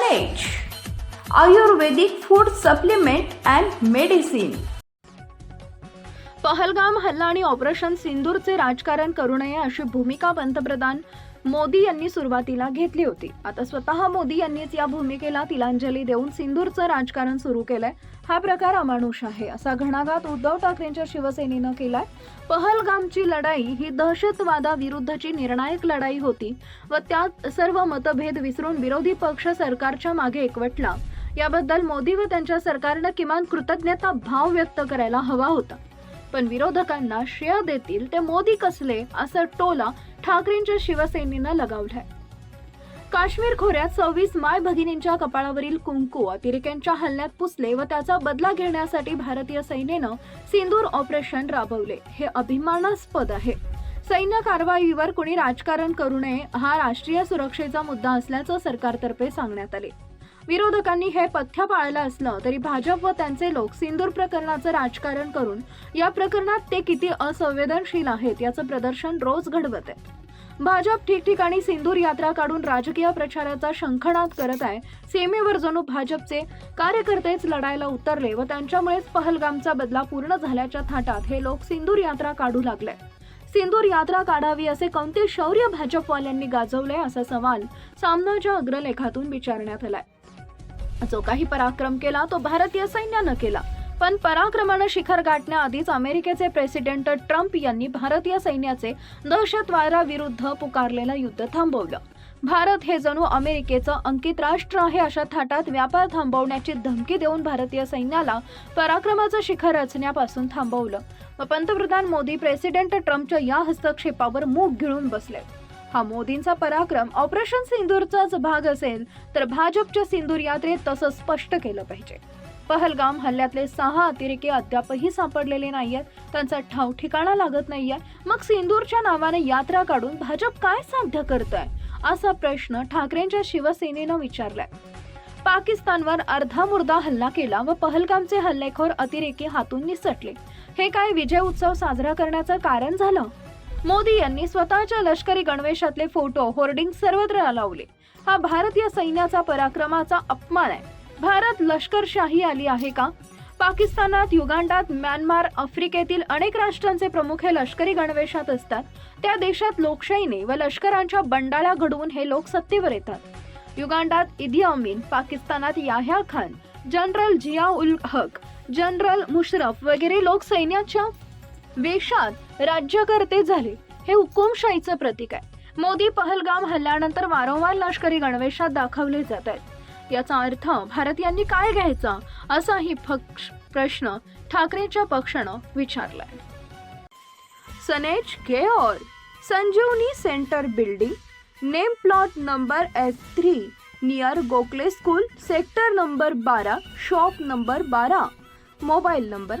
Knowledge ayurvedic food supplement and medicine Pahalgam हल्ला आणि operation सिंधूरचे राजकारण करू नये अशी भूमिका पंतप्रधान मोदी यांनी सुरुवातीला घेतली होती. आता स्वतः मोदी यांनीच या भूमिकेला तिलांजली देऊन सिंदूरचं राजकारण सुरू केलंय. हा प्रकार अमानुष आहे असा घणाघात उद्धव ठाकरेंच्या शिवसेनेनं केलाय. पहलगामची लढाई ही दहशतवादाविरुद्धची निर्णायक लढाई होती व त्यात सर्व मतभेद विसरून विरोधी पक्ष सरकारच्या मागे एकवटला. याबद्दल मोदी व त्यांच्या सरकारनं किमान कृतज्ञता भाव व्यक्त करायला हवा होता. पण विरोधकांना श्रेय देतील ते मोदी कसले असं टोला ठाकरेंच्या शिवसेनेनं लगावलाय. काश्मीर खोऱ्यात सव्वीस माय भगिनींच्या कपाळावरील कुंकू अतिरेक्यांच्या हल्ल्यात पुसले व त्याचा बदला घेण्यासाठी भारतीय सैन्यानं सिंदूर ऑपरेशन राबवले. हे अभिमानास्पद आहे. सैन्य कारवाईवर कोणी राजकारण करू नये हा राष्ट्रीय सुरक्षेचा मुद्दा असल्याचं सरकारतर्फे सांगण्यात आले. विरोधकांनी हे पथ्य पाळलं असलं तरी भाजप व त्यांचे लोक सिंदूर प्रकरणाचं राजकारण करून या प्रकरणात ते किती असंवेदनशील आहेत याचं प्रदर्शन रोज घडवत. आहे भाजप ठिकठिकाणी सिंदूर यात्रा काढून राजकीय प्रचाराचा शंखनाद करत आहे. सीमेवर जणू भाजपचे कार्यकर्तेच लढायला उतरले व त्यांच्यामुळेच पहलगामचा बदला पूर्ण झाल्याच्या थाटात हे लोक सिंदूर यात्रा काढू लागले. सिंदूर यात्रा काढावी असे कोणते शौर्य भाजपवाल्यांनी गाजवले असा सवाल सामनाच्या अग्रलेखातून विचारण्यात आलाय. जो काही पराक्रम केला तो भारतीय सैन्यानं केला. पण पराक्रमानं शिखर गाठण्याआधीच अमेरिकेचे प्रेसिडेंट ट्रम्प यांनी भारतीय सैन्याचे दहशतवादाविरुद्ध पुकारलेलं युद्ध थांबवलं. भारत हे जणू अमेरिकेचं अंकित राष्ट्र आहे अशा थाटात व्यापार थांबवण्याची धमकी देऊन भारतीय सैन्याला पराक्रमाचं शिखर रचण्यापासून थांबवलं. पंतप्रधान मोदी प्रेसिडेंट ट्रम्पच्या या हस्तक्षेपावर मूग गिळून बसले. हा मोदींचा पराक्रम ऑपरेशन सिंदूरचाच भाग असेल तर भाजपच्या सिंदूर यात्रेत तसं स्पष्ट केलं पाहिजे. पहलगाम हल्ल्यातले सहा अतिरेकी अद्यापही सापडलेले नाहीयेत त्यांचा ठाव ठिकाणा लागत नाहीये. मग सिंदूरच्या नावाने यात्रा काढून भाजप काय साध्य करत आहे असा प्रश्न ठाकरेंच्या शिवसेनेनं विचारलाय. पाकिस्तानवर अर्धा मुर्दा हल्ला केला व पहलगामचे हल्लेखोर अतिरेकी हातून निसटले. हे काय विजय उत्सव साजरा करण्याचं कारण झालं? मोदी यांनी स्वतःच्या लष्करी गणवेशातले फोटो होर्डिंग सर्वत्र लावले हा भारतीय सैन्याचा पराक्रमाचा अपमान आहे. भारत लष्करशाही आली आहे का? पाकिस्तानात युगांडात म्यानमार आफ्रिकेतील अनेक राष्ट्रांचे प्रमुख हे लष्करी गणवेशात असतात. त्या देशात लोकशाहीने व लष्करांच्या बंडाळ्या घडवून हे लोक सत्तेवर येतात. युगांडात इदी अमीन पाकिस्तानात याह्या खान जनरल जिया उल हक जनरल मुशरफ वगैरे लोक सैन्याच्या वेशात राज्यकर्ते झाले. हे हुकुमशाहीचं प्रतीक आहे. मोदी पहलगाम हल्ल्यानंतर वारंवार लष्करी गणवेशात दाखवले जात आहेत. याचा अर्थ भारतीयांनी काय घ्यायचा? असाही पक्ष प्रश्न ठाकरेच्या पक्षानं विचारलाय. सनेज घेओर Sanjeevani centre building name plot number S three near Gokhale school sector number बारा शॉप नंबर बारा मोबाईल नंबर